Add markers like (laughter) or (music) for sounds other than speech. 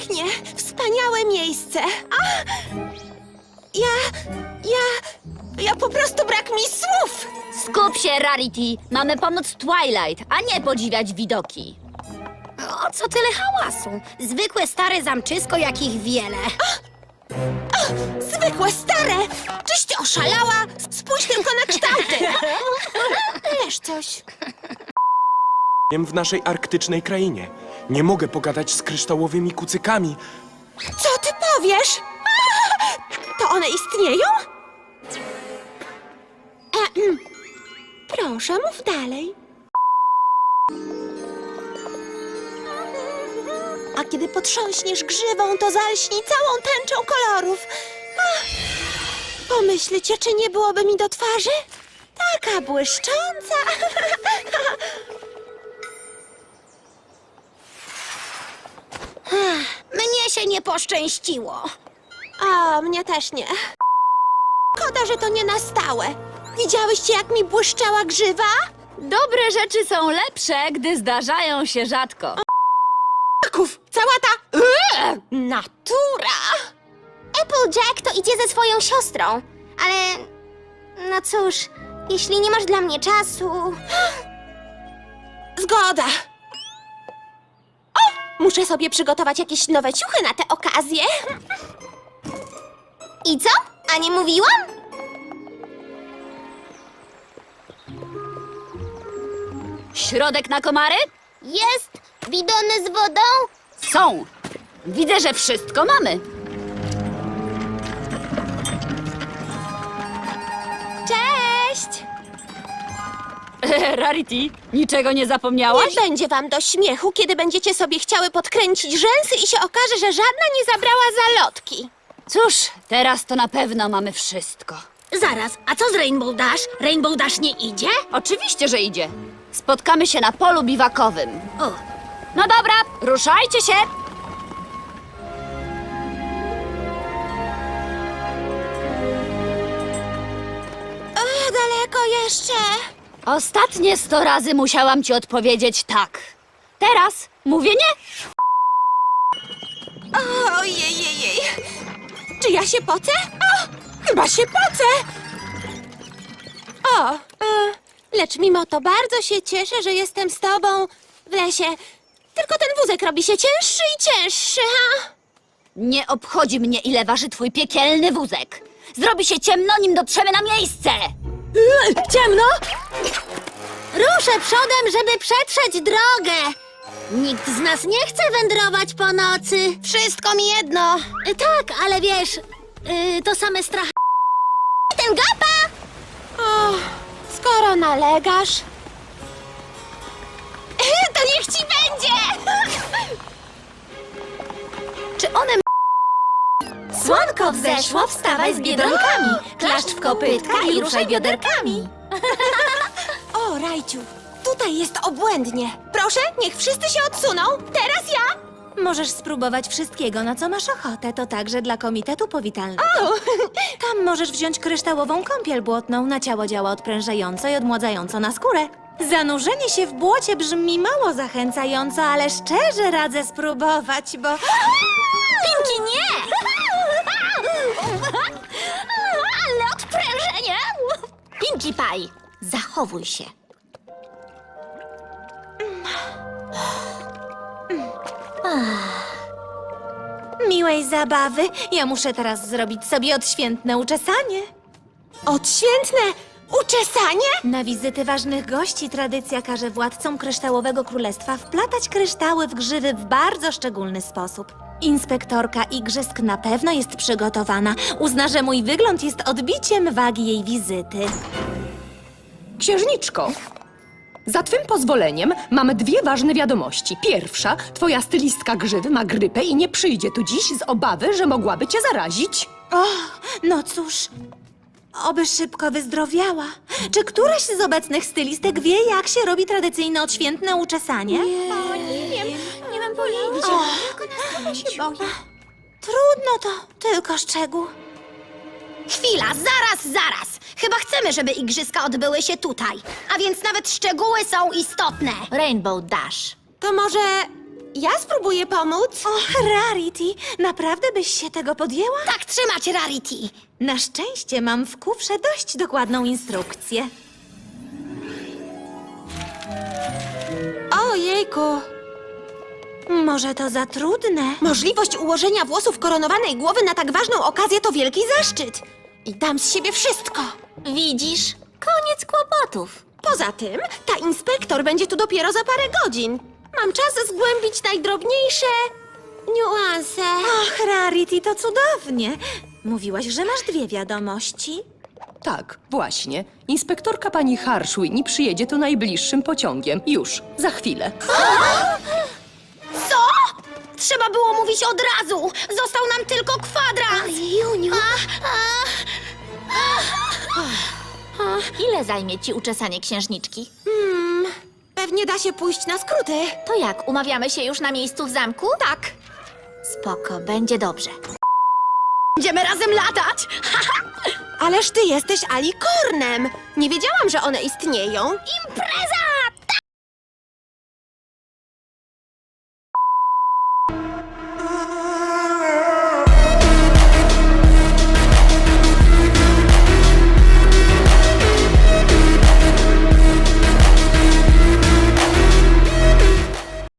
pięknie! Wspaniałe miejsce! A! Ja... ja... ja po prostu brak mi słów! Skup się, Rarity. Mamy pomóc Twilight, a nie podziwiać widoki. O co tyle hałasu? Zwykłe stare zamczysko, jakich wiele. Zwykłe, stare! Czyś ty oszalała? Spójrz tylko na kształty! (laughs) Wiesz coś. w naszej arktycznej krainie. Nie mogę pogadać z kryształowymi kucykami. Co ty powiesz? To one istnieją? Ehem. Proszę, mów dalej. A kiedy potrząśniesz grzywą, to zalśni całą tęczą kolorów. Pomyślcie, czy nie byłoby mi do twarzy? Taka błyszcząca. (laughs) Mnie się nie poszczęściło. A, mnie też nie. Szkoda, że to nie na stałe. Widziałyście, jak mi błyszczała grzywa? Dobre rzeczy są lepsze, gdy zdarzają się rzadko. Kraków! Cała ta... Eee, natura! Applejack to idzie ze swoją siostrą, ale... No cóż, jeśli nie masz dla mnie czasu... Zgoda! Muszę sobie przygotować jakieś nowe ciuchy na tę okazję. I co? A nie mówiłam? Środek na komary? Jest bidony z wodą? Są. Widzę, że wszystko mamy. (laughs) Rarity, niczego nie zapomniałaś? Nie będzie wam do śmiechu, kiedy będziecie sobie chciały podkręcić rzęsy i się okaże, że żadna nie zabrała zalotki. Cóż, teraz to na pewno mamy wszystko. Zaraz, a co z Rainbow Dash? Rainbow Dash nie idzie? Oczywiście, że idzie. Spotkamy się na polu biwakowym. O, No dobra, ruszajcie się! Daleko jeszcze. Ostatnie sto razy musiałam ci odpowiedzieć tak. Teraz mówię nie. Ojej, Czy ja się pocę? O, chyba się pocę. O, e, lecz mimo to bardzo się cieszę, że jestem z tobą w lesie. Tylko ten wózek robi się cięższy i cięższy, ha? Nie obchodzi mnie, ile waży twój piekielny wózek. Zrobi się ciemno, nim dotrzemy na miejsce. Ciemno? ruszę przodem, żeby przetrzeć drogę. Nikt z nas nie chce wędrować po nocy. Wszystko mi jedno. Tak, ale wiesz, y, to same strachy. Ten gapa! Skoro nalegasz... (laughs) To niech ci będzie! Słonko wzeszło, wstawaj z biedronkami. (gasps) Klaszcz w kopytka i ruszaj bioderkami. (laughs) O, Rajciu, tutaj jest obłędnie. Proszę, niech wszyscy się odsuną. Teraz ja. Możesz spróbować wszystkiego, na co masz ochotę. To także dla Komitetu Powitalnego. (laughs) Tam możesz wziąć kryształową kąpiel błotną. Na ciało działa odprężająco i odmładzająco na skórę. Zanurzenie się w błocie brzmi mało zachęcająco, ale szczerze radzę spróbować, bo... (gasps) Pinki, nie! Zachowuj się. Miłej zabawy. Ja muszę teraz zrobić sobie odświętne uczesanie. Odświętne uczesanie? Na wizyty ważnych gości tradycja każe władcom kryształowego królestwa wplatać kryształy w grzywy w bardzo szczególny sposób. Inspektorka igrzysk na pewno jest przygotowana. Uzna, że mój wygląd jest odbiciem wagi jej wizyty. Księżniczko, za twym pozwoleniem mamy dwie ważne wiadomości. Pierwsza, twoja stylistka grzywy ma grypę i nie przyjdzie tu dziś z obawy, że mogłaby cię zarazić. O, no cóż, oby szybko wyzdrowiała. Czy któraś z obecnych stylistek wie, jak się robi tradycyjne odświętne uczesanie? Nie mam pojęcia. Trudno to, tylko szczegół. Chwila, zaraz, zaraz! Chyba chcemy, żeby igrzyska odbyły się tutaj. A więc nawet szczegóły są istotne. Rainbow Dash. To może Ja spróbuję pomóc. Och, Rarity, naprawdę byś się tego podjęła? Tak trzymać, Rarity. Na szczęście mam w kufrze dość dokładną instrukcję. Ojejku. Może to za trudne? Możliwość ułożenia włosów koronowanej głowy na tak ważną okazję to wielki zaszczyt. I dam z siebie wszystko. Widzisz? Koniec kłopotów. Poza tym, ta inspektor będzie tu dopiero za parę godzin. Mam czas zgłębić najdrobniejsze niuanse. Och, Rarity, to cudownie. Mówiłaś, że masz dwie wiadomości. Tak, właśnie. Inspektorka pani Harshwini przyjedzie tu najbliższym pociągiem. Już, za chwilę. (gasps) (gasps) (gasps) Trzeba było mówić od razu. Został nam tylko kwadrans. Juniu. Ile zajmie ci uczesanie księżniczki? Pewnie da się pójść na skróty. To jak, umawiamy się już na miejscu w zamku? Tak. Spoko, będzie dobrze. Będziemy razem latać. (laughs) Ależ ty jesteś alikornem. Nie wiedziałam, że one istnieją. Impreza